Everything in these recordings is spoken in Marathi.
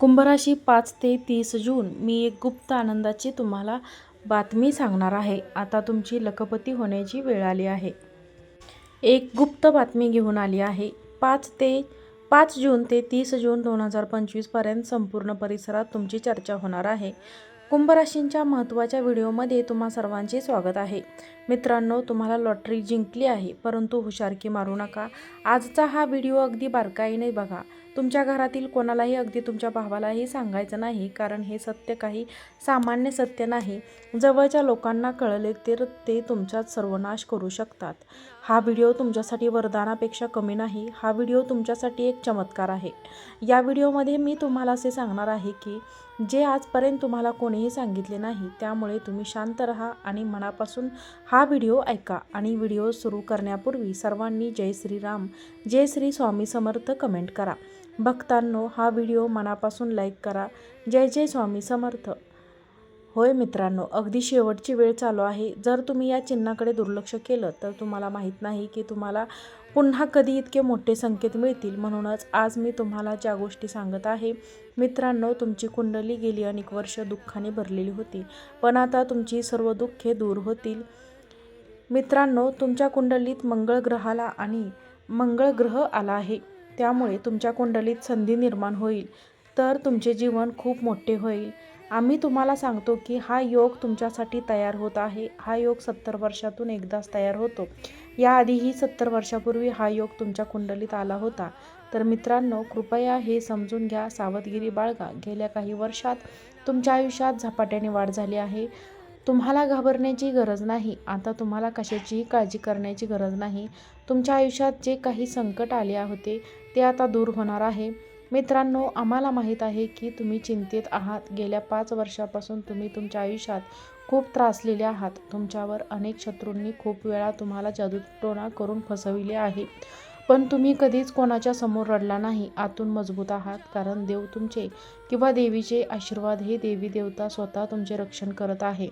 कुंभराशी पाच ते तीस जून मी एक गुप्त आनंदाची तुम्हाला बातमी सांगणार आहे. आता तुमची लखपती होण्याची वेळ आली आहे. एक गुप्त बातमी घेऊन आली आहे. पाच ते पाच जून ते तीस जून दोन हजार पंचवीसपर्यंत संपूर्ण परिसरात तुमची चर्चा होणार आहे. कुंभराशींच्या महत्त्वाच्या व्हिडिओमध्ये तुम्हा सर्वांचे स्वागत आहे. मित्रांनो तुम्हाला लॉटरी जिंकली आहे परंतु हुशारकी मारू नका. आजचा हा व्हिडिओ अगदी बारकाईने बघा. तुमच्या घरातील कोणालाही अगदी तुमच्या भावालाही सांगायचं नाही कारण हे सत्य काही सामान्य सत्य नाही. जवळच्या लोकांना कळले तर ते तुमचाच सर्वनाश करू शकतात. हा व्हिडिओ तुमच्यासाठी वरदानापेक्षा कमी नाही हा व्हिडिओ तुमच्यासाठी एक चमत्कार आहे. या व्हिडिओमध्ये मी तुम्हाला असे सांगणार आहे की जे आजपर्यंत तुम्हाला कोणीही सांगितले नाही त्यामुळे तुम्ही शांत राहा आणि मनापासून हा हा व्हिडिओ ऐका आणि व्हिडिओ सुरू करण्यापूर्वी सर्वांनी जय श्रीराम जय श्री स्वामी समर्थ कमेंट करा. भक्तांनो हा व्हिडिओ मनापासून लाईक करा. जय जय स्वामी समर्थ. होय मित्रांनो अगदी शेवटची वेळ चालू आहे. जर तुम्ही या चिन्हाकडे दुर्लक्ष केलं तर तुम्हाला माहीत नाही की तुम्हाला पुन्हा कधी इतके मोठे संकेत मिळतील. म्हणूनच आज मी तुम्हाला ज्या गोष्टी सांगत आहे मित्रांनो तुमची कुंडली गेली अनेक वर्ष दुःखाने भरलेली होती. पण आता तुमची सर्व दुःखे दूर होतील. मित्रांनो तुमच्या कुंडलीत मंगळ ग्रहाला आणि मंगळ ग्रह आला आहे. त्यामुळे तुमच्या कुंडलीत संधी निर्माण होईल. तर तुमचे जीवन खूप मोठे होईल. आम्ही तुम्हाला सांगतो की हा योग तुमच्यासाठी तयार होत आहे. हा योग सत्तर वर्षातून एकदाच तयार होतो. याआधीही सत्तर वर्षापूर्वी हा योग तुमच्या कुंडलीत आला होता. तर मित्रांनो कृपया हे समजून घ्या. सावधगिरी बाळगा. गेल्या काही वर्षात तुमच्या आयुष्यात झपाट्याने वाढ झाली आहे. तुम्हाला घाबरण्याची गरज नाही. आता तुम्हाला कशाचीही काळजी करण्याची गरज नाही. तुमच्या आयुष्यात जे काही संकट आले होते ते आता दूर होणार आहे. मित्रांनो आम्हाला माहीत आहे की तुम्ही चिंतेत आहात. गेल्या पाच वर्षापासून तुम्ही तुमच्या आयुष्यात खूप त्रासलेले आहात. तुमच्यावर अनेक शत्रूंनी खूप वेळा तुम्हाला जादूटोणा करून फसविले आहे. पण तुम्ही कधीच कोणाच्या समोर रडला नाही. आतून मजबूत आहात कारण देव तुमचे किंवा देवीचे आशीर्वाद हे देवी देवता स्वतः तुमचे रक्षण करत आहे.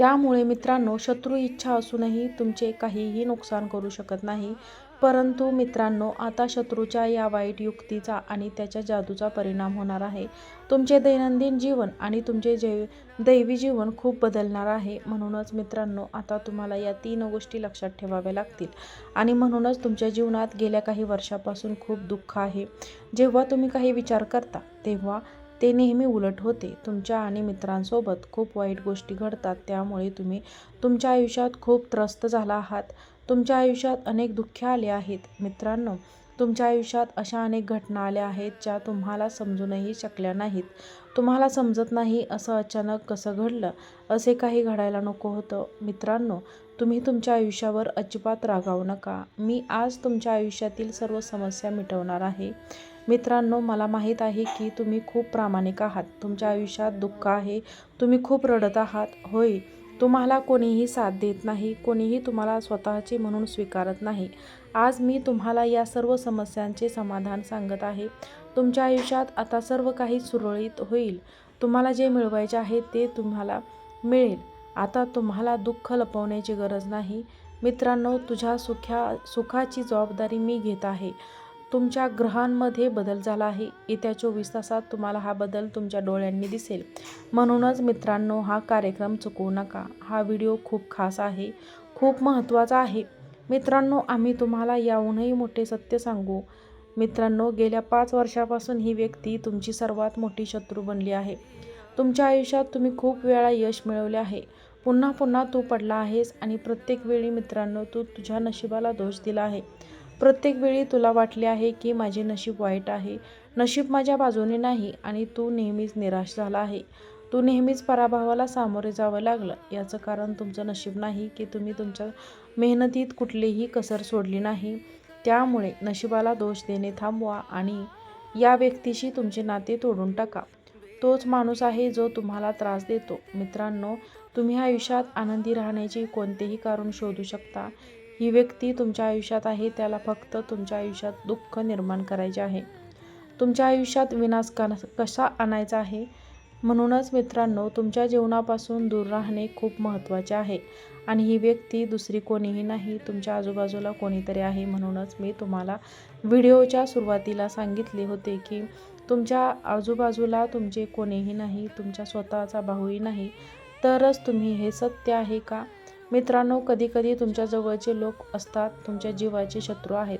त्यामुळे मित्रांनो शत्रू इच्छा असूनही तुमचे काहीही नुकसान करू शकत नाही. परंतु मित्रांनो आता शत्रूच्या या वाईट युक्तीचा आणि त्याच्या जादूचा परिणाम होणार आहे. तुमचे दैनंदिन जीवन आणि तुमचे जै दैवी जीवन खूप बदलणार आहे. म्हणूनच मित्रांनो आता तुम्हाला या तीन गोष्टी लक्षात ठेवाव्या लागतील. आणि म्हणूनच तुमच्या जीवनात गेल्या काही वर्षापासून खूप दुःख आहे. जेव्हा तुम्ही काही विचार करता तेव्हा ते नेहमी उलट होते. तुमच्या आणि मित्रांसोबत खूप वाईट गोष्टी घडतात त्यामुळे तुम्ही तुमच्या आयुष्यात खूप त्रस्त झाला आहात. तुमच्या आयुष्यात अनेक दुःख आले आहेत. मित्रांनो तुमच्या आयुष्यात अशा अनेक घटना आल्या आहेत ज्या तुम्हाला समजूनही शकल्या नाहीत. तुम्हाला समजत नाही असं अचानक कसं घडलं असे काही घडायला नको होतं. मित्रांनो तुम्ही तुमच्या आयुष्यावर अजिबात रागावू नका. मी आज तुमच्या आयुष्यातील सर्व समस्या मिटवणार आहे. मित्रांनो मला माहीत आहे की तुम्ही खूप प्रामाणिक आहात. तुमच्या आयुष्यात दुःख आहे. तुम्ही खूप रडत आहात. होय. तुम्हाला कोणीही साथ देत नाही. कोणीही तुम्हाला स्वतःचे म्हणून स्वीकारत नाही. आज मी तुम्हाला या सर्व समस्यांचे समाधान सांगत आहे. तुमच्या आयुष्यात आता सर्व काही सुरळीत होईल. तुम्हाला जे मिळवायचे आहे ते तुम्हाला मिळेल. आता तुम्हाला दुःख लपवण्याची गरज नाही. मित्रांनो तुझ्या सुख्या सुखाची जबाबदारी मी घेत आहे. तुमच्या ग्रहांमध्ये बदल झाला आहे. येत्या चोवीस तासात तुम्हाला हा बदल तुमच्या डोळ्यांनी दिसेल. म्हणूनच मित्रांनो हा कार्यक्रम चुकवू नका. हा व्हिडिओ खूप खास आहे. खूप महत्त्वाचा आहे. मित्रांनो आम्ही तुम्हाला याहूनही मोठे सत्य सांगू. मित्रांनो गेल्या पाच वर्षापासून ही व्यक्ती तुमची सर्वात मोठी शत्रू बनली आहे. तुमच्या आयुष्यात तुम्ही खूप वेळा यश मिळवले आहे. पुन्हा पुन्हा तू पडला आहेस आणि प्रत्येक वेळी मित्रांनो तू तुझ्या नशिबाला दोष दिला आहे. प्रत्येक वेळी तुला वाटले आहे की माझे नशीब वाईट आहे. नशीब माझ्या बाजूने नाही आणि तू नेहमीच निराश झाला आहे. तू नेहमीच पराभवाला सामोरे जावं लागलं. याचं कारण तुमचं नशीब नाही की तुम्ही तुमच्या मेहनतीत कुठलीही कसर सोडली नाही. त्यामुळे नशिबाला दोष देणे थांबवा आणि या व्यक्तीशी तुमचे नाते तोडून टाका. तोच माणूस आहे जो तुम्हाला त्रास देतो. मित्रांनो तुम्ही आयुष्यात आनंदी राहण्याचे कोणतेही कारण शोधू शकता. ही व्यक्ती तुमच्या आयुष्यात आहे त्याला फक्त तुमच्या आयुष्यात दुःख निर्माण करायचे आहे. तुमच्या आयुष्यात विनाश कसा आणायचा आहे? म्हणूनच मित्रांनो तुमच्या जीवनापासून दूर राहणे खूप महत्त्वाचे आहे. आणि ही व्यक्ती दुसरी कोणीही नाही तुमच्या आजूबाजूला कोणीतरी आहे. म्हणूनच मी तुम्हाला व्हिडिओच्या सुरुवातीला सांगितले होते की तुमच्या आजूबाजूला तुमचे कोणीही नाही तुमच्या स्वतःचा भाऊही नाही. तरच तुम्ही हे सत्य आहे का? मित्रांनो कधीकधी तुमच्या जवळचे लोक असतात तुमच्या जीवाचे शत्रू आहेत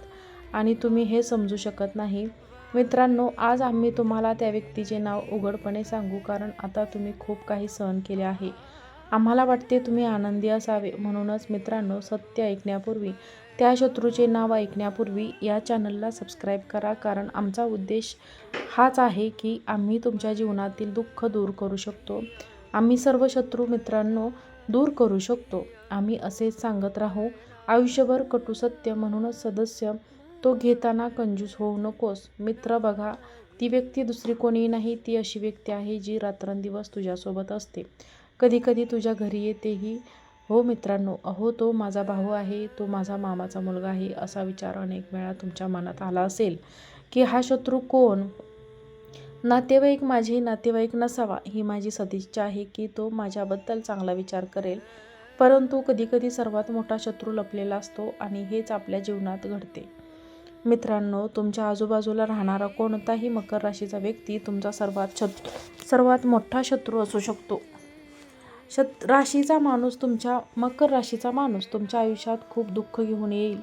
आणि तुम्ही हे समजू शकत नाही. मित्रांनो आज आम्ही तुम्हाला त्या व्यक्तीचे नाव उघडपणे सांगू कारण आता तुम्ही खूप काही सहन केले आहे. आम्हाला वाटते तुम्ही आनंदी असावे. म्हणूनच मित्रांनो सत्य ऐकण्यापूर्वी त्या शत्रूचे नाव ऐकण्यापूर्वी या चॅनलला सबस्क्राईब करा कारण आमचा उद्देश हाच आहे की आम्ही तुमच्या जीवनातील दुःख दूर करू शकतो. आम्ही सर्व शत्रू मित्रांनो दूर करू शकतो. आम्ही असेच सांगत राहू आयुष्यभर कटू सत्य म्हणूनच सदस्य तो घेताना कंजूस होऊ नकोस. मित्र बघा ती व्यक्ती दुसरी कोणी नाही ती अशी व्यक्ती आहे जी रात्रंदिवस तुझ्यासोबत असते. कधीकधी तुझ्या घरी येतेही हो मित्रांनो अहो तो माझा भाऊ आहे तो माझा मामाचा मुलगा आहे असा विचार अनेक वेळा तुमच्या मनात आला असेल की हा शत्रू कोण? नातेवाईक माझे नातेवाईक नसावा. ही माझी सदिच्छा आहे की तो माझ्याबद्दल चांगला विचार करेल. परंतु कधीकधी सर्वात मोठा शत्रू लपलेला असतो आणि हेच आपल्या जीवनात घडते. मित्रांनो तुमच्या आजूबाजूला राहणारा कोणताही मकर राशीचा व्यक्ती तुमचा सर्वात शत् सर्वात मोठा शत्रू असू शकतो. शत राशीचा माणूस तुमच्या मकर राशीचा माणूस तुमच्या आयुष्यात खूप दुःख घेऊन येईल.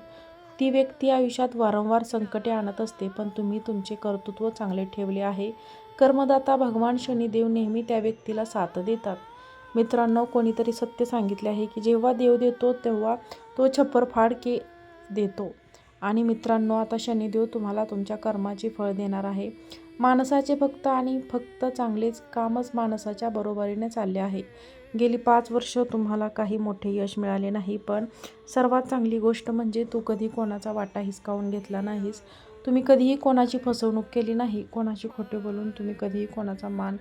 ती व्यक्ती आयुष्यात वारंवार संकटे आणत असते पण तुम्ही तुमचे कर्तृत्व चांगले ठेवले आहे. कर्मदाता भगवान शनिदेव नेहमी त्या व्यक्तीला साथ देतात. मित्रांनो कोणीतरी सत्य सांगितले आहे की जेव्हा देव देतो तेव्हा तो छप्पर फाड के देतो. आणि मित्रांनो आता शनिदेव तुम्हाला तुमच्या कर्माचे फळ देणार आहे. माणसाचे फक्त आणि फक्त चांगलेच कामच माणसाच्या बरोबरीने चालले आहे. गेली पाच वर्ष तुम्हाला काही मोठे यश मिळाले नाही पण सर्वात चांगली गोष्ट म्हणजे तू कधी कोणाचा वाटा हिसकावून घेतला नाहीस. तुम्ही कधीही कोणाची फसवणूक केली नाही. कोणाची खोटे बोलून तुम्ही कधीही कोणाचा मान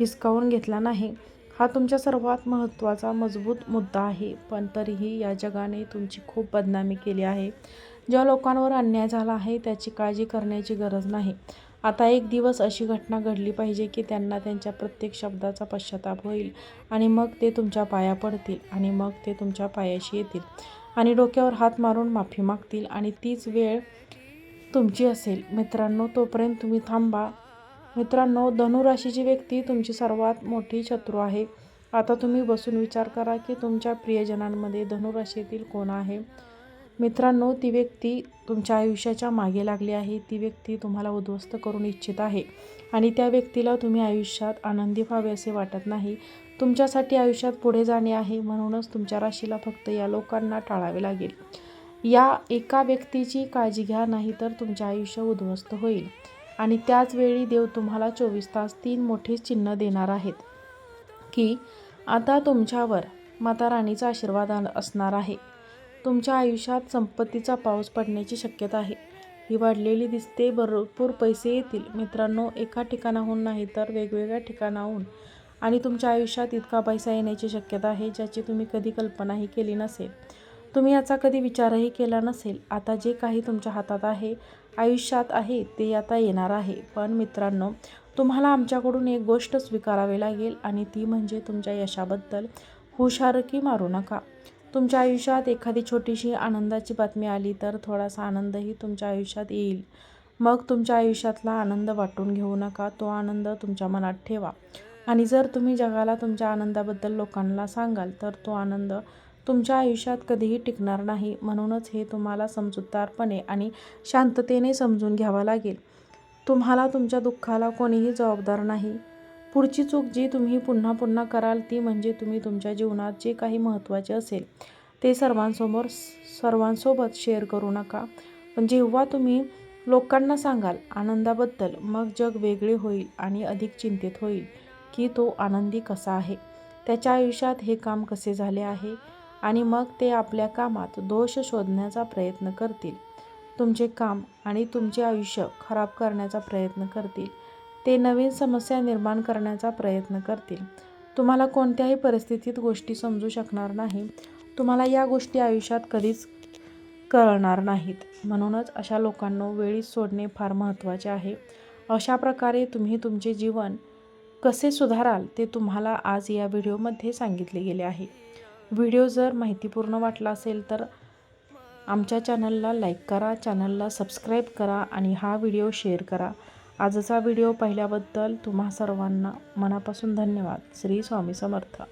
हिसकावून घेतला नाही. हा तुमच्या सर्वात महत्त्वाचा मजबूत मुद्दा आहे पण तरीही या जगाने तुमची खूप बदनामी केली आहे. ज्या लोकांवर अन्याय झाला आहे त्याची काळजी करण्याची गरज नाही. आता एक दिवस अशी घटना घडली पाहिजे की त्यांना त्यांच्या प्रत्येक शब्दाचा पश्चाताप होईल आणि मग ते तुमच्या पाया पडतील आणि मग ते तुमच्या पायाशी येतील आणि डोक्यावर हात मारून माफी मागतील आणि तीच वेळ तुमची असेल. मित्रांनो तोपर्यंत तुम्ही थांबा. मित्रांनो धनुराशीची व्यक्ती तुमची सर्वात मोठी शत्रू आहे. आता तुम्ही बसून विचार करा की तुमच्या प्रियजनांमध्ये धनुराशीतील कोण आहे? मित्रांनो ती व्यक्ती तुमच्या आयुष्याच्या मागे लागली आहे. ती व्यक्ती तुम्हाला उद्ध्वस्त करून इच्छित आहे. आणि त्या व्यक्तीला तुम्ही आयुष्यात आनंदी व्हावे असे वाटत नाही. तुमच्यासाठी आयुष्यात पुढे जाणे आहे. म्हणूनच तुमच्या राशीला फक्त या लोकांना टाळावे लागेल. या एका व्यक्तीची काळजी घ्या नाही तर तुमचे आयुष्य उद्ध्वस्त होईल. आणि त्याचवेळी देव तुम्हाला चोवीस तास तीन मोठे चिन्ह देणार आहेत. की आता तुमच्यावर माता राणीचा आशीर्वाद असणार आहे. तुमच्या आयुष्यात संपत्तीचा पाऊस पडण्याची शक्यता आहे. ही वाढलेली दिसते भरपूर पैसे येतील. मित्रांनो एका ठिकाणाहून नाही तर वेगवेगळ्या ठिकाणाहून. आणि तुमच्या आयुष्यात इतका पैसा येण्याची शक्यता आहे ज्याची तुम्ही कधी कल्पनाही केली नसेल. तुम्ही याचा कधी विचारही केला नसेल. आता जे काही तुमच्या हातात आहे आयुष्यात आहे ते आता येणार आहे. पण मित्रांनो तुम्हाला आमच्याकडून एक गोष्ट स्वीकारावी लागेल आणि ती म्हणजे तुमच्या यशाबद्दल हुशारकी मारू नका. तुमच्या आयुष्यात एखादी छोटीशी आनंदाची बातमी आली तर थोडासा आनंदही तुमच्या आयुष्यात येईल. मग तुमच्या आयुष्यातला आनंद वाटून घेऊ नका. तो आनंद तुमच्या मनात ठेवा. आणि जर तुम्ही जगाला तुमच्या आनंदाबद्दल लोकांना सांगाल तर तो आनंद तुमच्या आयुष्यात कधीही टिकणार नाही म्हणूनच हे तुम्हाला समजूतदारपणे आणि शांततेने समजून घ्यावं लागेल. तुम्हाला तुमच्या दुःखाला कोणीही जबाबदार नाही. पुढची चूक जी तुम्ही पुन्हा पुन्हा कराल ती म्हणजे तुम्ही तुमच्या जीवनात जे काही महत्त्वाचे असेल ते सर्वांसमोर सर्वांसोबत शेअर करू नका. पण जेव्हा तुम्ही लोकांना सांगाल आनंदाबद्दल मग जग वेगळे होईल आणि अधिक चिंतित होईल की तो आनंदी कसा आहे? त्याच्या आयुष्यात हे काम कसे झाले आहे? आणि मग ते आपल्या कामात दोष शोधण्याचा प्रयत्न करतील. तुमचे काम आणि तुमचे आयुष्य खराब करण्याचा प्रयत्न करतील. ते नवीन समस्या निर्माण करण्याचा प्रयत्न करतील. तुम्हाला कोणत्याही परिस्थितीत गोष्टी समजू शकणार नाही. तुम्हाला या गोष्टी आयुष्यात कधीच कळणार नाहीत. म्हणूनच अशा लोकांना वेळीच सोडणे फार महत्त्वाचे आहे. अशा प्रकारे तुम्ही तुमचे जीवन कसे सुधाराल ते तुम्हाला आज या व्हिडिओमध्ये सांगितले गेले आहे. व्हिडिओ जर माहितीपूर्ण वाटला असेल तर आमच्या चॅनलला लाईक करा चॅनलला सबस्क्राईब करा आणि हा व्हिडिओ शेअर करा. आजचा व्हिडिओ पाहिल्याबद्दल तुम्हा सर्वांना मनापासून धन्यवाद. श्री स्वामी समर्थ.